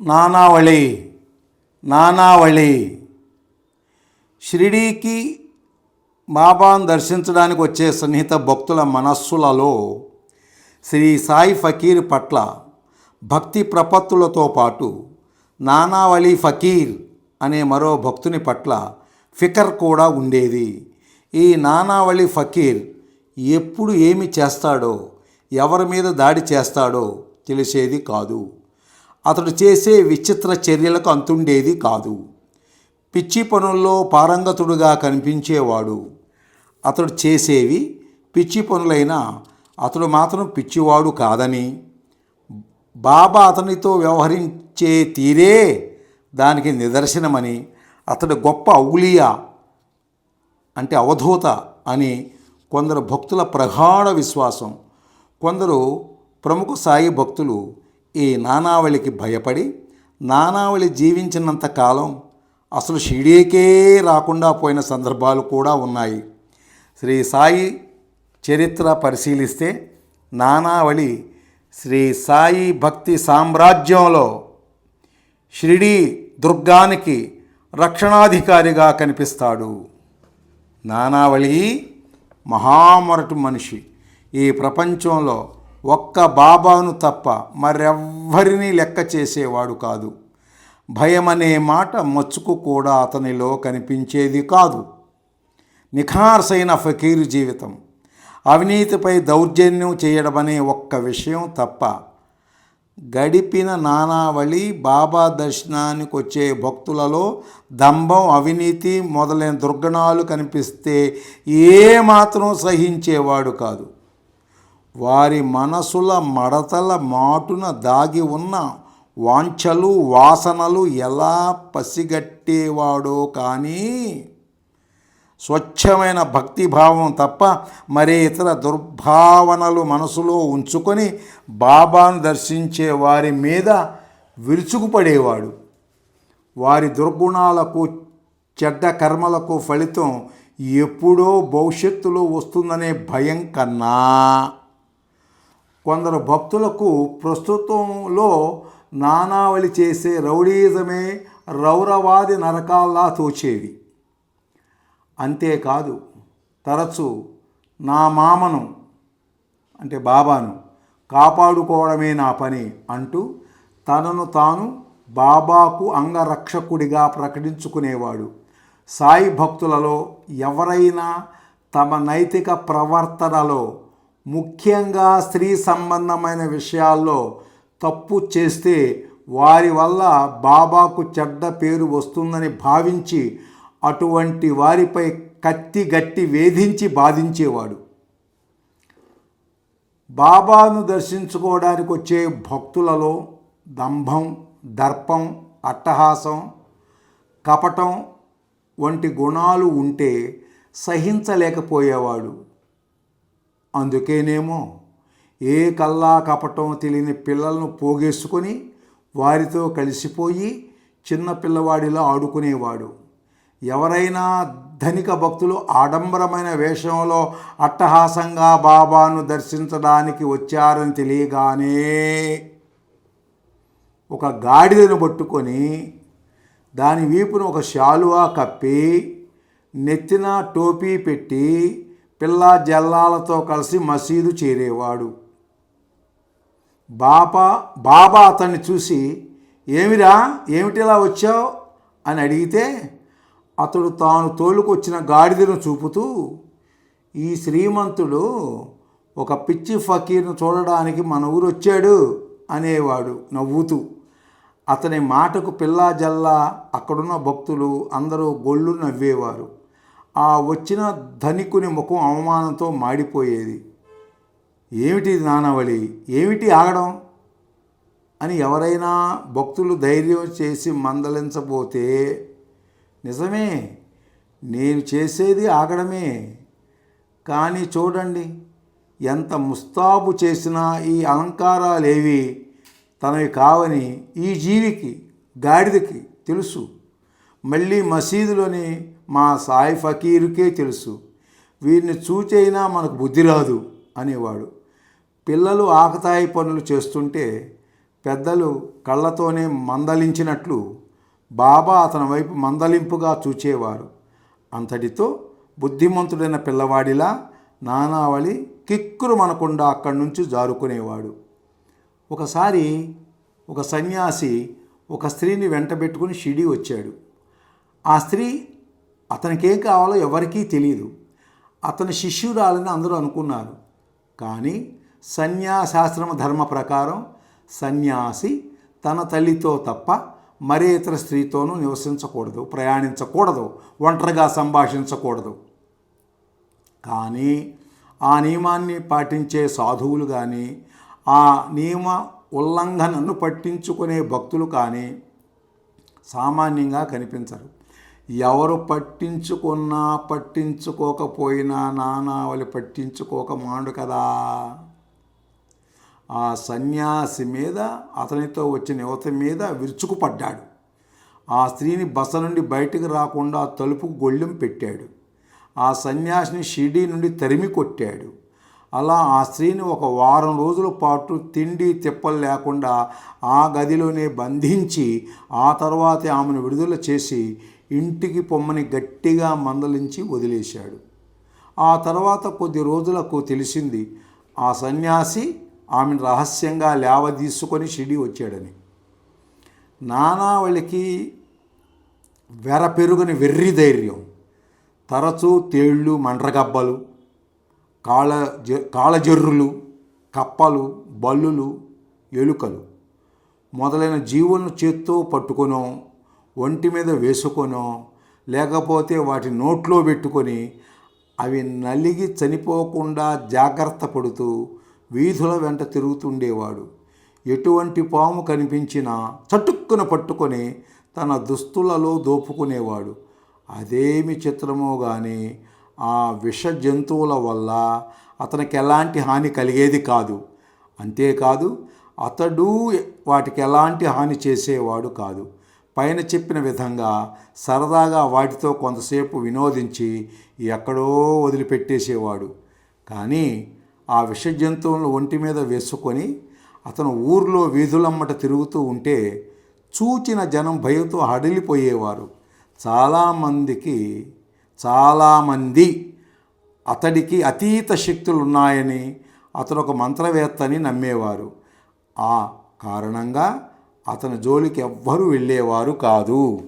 నానావళి నానావళి. షిరిడీకి బాబాను దర్శించడానికి వచ్చే సన్నిహిత భక్తుల మనస్సులలో శ్రీ సాయి ఫకీర్ పట్ల భక్తి ప్రపత్తులతో పాటు నానావళి ఫకీర్ అనే మరో భక్తుని పట్ల ఫికర్ కూడా ఉండేది. ఈ నానావళి ఫకీర్ ఎప్పుడు ఏమి చేస్తాడో ఎవరి మీద దాడి చేస్తాడో తెలిసేది కాదు. అతడు చేసే విచిత్ర చర్యలకు అంతుండేది కాదు. పిచ్చి పనుల్లో పారంగతుడుగా కనిపించేవాడు. అతడు చేసేవి పిచ్చి పనులైనా అతడు మాత్రం పిచ్చివాడు కాదని. బాబా అతనితో వ్యవహరించే తీరే దానికి నిదర్శనమని అతడు గొప్ప ఔలియా అంటే అవధూత అని కొందరు భక్తుల ప్రగాఢ విశ్వాసం. కొందరు ప్రముఖ సాయి భక్తులు ఈ నానావళికి భయపడి నానావళి జీవించినంత కాలం అసలు షిడీకే రాకుండా పోయిన సందర్భాలు కూడా ఉన్నాయి. శ్రీ సాయి చరిత్ర పరిశీలిస్తే నానావళి శ్రీ సాయి భక్తి సామ్రాజ్యంలో షిరిడీ దుర్గానికి రక్షణాధికారిగా కనిపిస్తాడు. నానావళి మహామరటి మనిషి ఈ ప్రపంచంలో ఒక్క బాబాను తప్ప మరెవ్వరినీ లెక్క చేసేవాడు కాదు. భయమనే మాట మచ్చుకు కూడా అతనిలో కనిపించేది కాదు. నిఖార్సైన ఫకీరు జీవితం. అవినీతిపై దౌర్జన్యం చేయడమనే ఒక్క విషయం తప్ప గడిపిన నానావళి బాబా దర్శనానికి వచ్చే భక్తులలో దంభం అవినీతి మొదలైన దుర్గణాలు కనిపిస్తే ఏమాత్రం సహించేవాడు కాదు. వారి మనసుల మడతల మాటున దాగి ఉన్న వాంఛలు వాసనలు ఎలా పసిగట్టేవాడో కానీ స్వచ్ఛమైన భక్తిభావం తప్ప మరే ఇతర దుర్భావనలు మనసులో ఉంచుకొని బాబాను దర్శించే వారి మీద విరుచుకుపడేవాడు. వారి దుర్గుణాలకు చెడ్డ కర్మలకు ఫలితం ఎప్పుడో భవిష్యత్తులో వస్తుందనే భయం కన్నా కొందరు భక్తులకు ప్రస్తుతంలో నానావళి చేసే రౌడీజమే రౌరవాది నరకాల్లా తోచేవి. అంతేకాదు తరచు నా మామను అంటే బాబాను కాపాడుకోవడమే నా పని అంటూ తనను తాను బాబాకు అంగరక్షకుడిగా ప్రకటించుకునేవాడు. సాయి భక్తులలో ఎవరైనా తమ నైతిక ప్రవర్తనలో ముఖ్యంగా స్త్రీ సంబంధమైన విషయాల్లో తప్పు చేస్తే వారి వల్ల బాబాకు చెడ్డ పేరు వస్తుందని భావించి అటువంటి వారిపై కత్తి గట్టి వేధించి బాధించేవాడు. బాబాను దర్శించుకోవడానికి వచ్చే భక్తులలో దంభం దర్పం అట్టహాసం కపటం వంటి గుణాలు ఉంటే సహించలేకపోయేవాడు. అందుకేనేమో ఏ కల్లా కపటం తెలియని పిల్లలను పోగేసుకొని వారితో కలిసిపోయి చిన్న పిల్లవాడిలా ఆడుకునేవాడు. ఎవరైనా ధనిక భక్తులు ఆడంబరమైన వేషంలో అట్టహాసంగా బాబాను దర్శించడానికి వచ్చారని తెలియగానే ఒక గాడిదను పట్టుకొని దాని వీపును ఒక శాలువా కప్పి నెత్తిన టోపీ పెట్టి పిల్ల జల్లాలతో కలిసి మసీదు చేరేవాడు. బాబా బాబా అతన్ని చూసి ఏమిరా ఏమిటిలా వచ్చావు? అని అడిగితే అతడు తాను తోలుకొచ్చిన గాడిదను చూపుతూ ఈ శ్రీమంతుడు ఒక పిచ్చి ఫకీర్ను చూడడానికి మన ఊరు వచ్చాడు అనేవాడు నవ్వుతూ. అతని మాటకు పిల్లా జల్లా అక్కడున్న భక్తులు అందరూ గొళ్ళు నవ్వేవారు. ఆ వచ్చిన ధనికుని ముఖం అవమానంతో మాడిపోయేది. ఏమిటి నానవళి? ఏమిటి ఆగడం? అని ఎవరైనా భక్తులు ధైర్యం చేసి మందలించబోతే నిజమే నేను చేసేది ఆగడమే. కానీ చూడండి ఎంత ముస్తాబు చేసినా ఈ అలంకారాలేవి తనవి కావని ఈ జీవికి గాడిదకి తెలుసు. మళ్ళీ మసీదులోని మా సాయి ఫకీరుకే తెలుసు. వీరిని చూచైనా మనకు బుద్ధి రాదు అనేవాడు. పిల్లలు ఆకతాయి పనులు చేస్తుంటే పెద్దలు కళ్ళతోనే మందలించినట్లు బాబా అతని వైపు మందలింపుగా చూచేవారు. అంతటితో బుద్ధిమంతుడైన పిల్లవాడిలా నానావళి కిక్కురు మనకుండా అక్కడి నుంచి జారుకునేవాడు. ఒకసారి ఒక సన్యాసి ఒక స్త్రీని వెంటబెట్టుకుని షిడి వచ్చాడు. ఆ స్త్రీ అతనికేం కావాలో ఎవరికీ తెలియదు అతని శిష్యురాలని అందరూ అనుకున్నారు. కానీ సన్యాసాశ్రమ ధర్మ ప్రకారం సన్యాసి తన తల్లితో తప్ప మరే ఇతర స్త్రీతోనూ నివసించకూడదు ప్రయాణించకూడదు ఒంటరిగా సంభాషించకూడదు. కానీ ఆ నియమాన్ని పాటించే సాధువులు కానీ ఆ నియమ ఉల్లంఘనను పట్టించుకునే భక్తులు కానీ సామాన్యంగా కనిపించరు. ఎవరు పట్టించుకున్నా పట్టించుకోకపోయినా నానావళి పట్టించుకోక మాండు కదా. ఆ సన్యాసి మీద అతనితో వచ్చిన యువత మీద విరుచుకుపడ్డాడు. ఆ స్త్రీని బస నుండి బయటకు రాకుండా తలుపుకు గొళ్ళెం పెట్టాడు. ఆ సన్యాసిని షిడీ నుండి తరిమి కొట్టాడు. అలా ఆ స్త్రీని ఒక వారం రోజుల పాటు తిండి తిప్పలు లేకుండా ఆ గదిలోనే బంధించి ఆ తర్వాత ఆమెను విడుదల చేసి ఇంటికి పొమ్మని గట్టిగా మందలించి వదిలేశాడు. ఆ తర్వాత కొద్ది రోజులకు తెలిసింది ఆ సన్యాసి ఆమెను రహస్యంగా లేవదీసుకొని షిడి వచ్చాడని. నానావళికి వెర పెరుగుని వెర్రి ధైర్యం తరచూ తేళ్ళు మండ్రగబ్బలు కాళ జ కాళజర్రులు కప్పలు బల్లులు ఎలుకలు మొదలైన జీవులను చేత్తో పట్టుకొనో ఒంటి మీద వేసుకొనో లేకపోతే వాటి నోట్లో పెట్టుకొని అవి నలిగి చనిపోకుండా జాగ్రత్త పడుతూ వీధుల వెంట తిరుగుతుండేవాడు. ఎటువంటి పాము కనిపించినా చటుక్కున పట్టుకొని తన దుస్తులలో దోపుకునేవాడు. అదేమి చిత్రమో కానీ ఆ విష జంతువుల వల్ల అతనికి ఎలాంటి హాని కలిగేది కాదు. అంతేకాదు అతడు వాటికి ఎలాంటి హాని చేసేవాడు కాదు. పైన చెప్పిన విధంగా సరదాగా వాటితో కొంతసేపు వినోదించి ఎక్కడో వదిలిపెట్టేసేవాడు. కానీ ఆ విష జంతువులను ఒంటి మీద వేసుకొని అతను ఊర్లో వీధులమ్మట తిరుగుతూ ఉంటే చూచిన జనం భయంతో హడిలిపోయేవారు. చాలామందికి చాలామంది అతడికి అతీత శక్తులు ఉన్నాయని అతను ఒక మంత్రవేత్త అని నమ్మేవారు. ఆ కారణంగా అతని జోలికి ఎవ్వరూ వెళ్ళేవారు కాదు.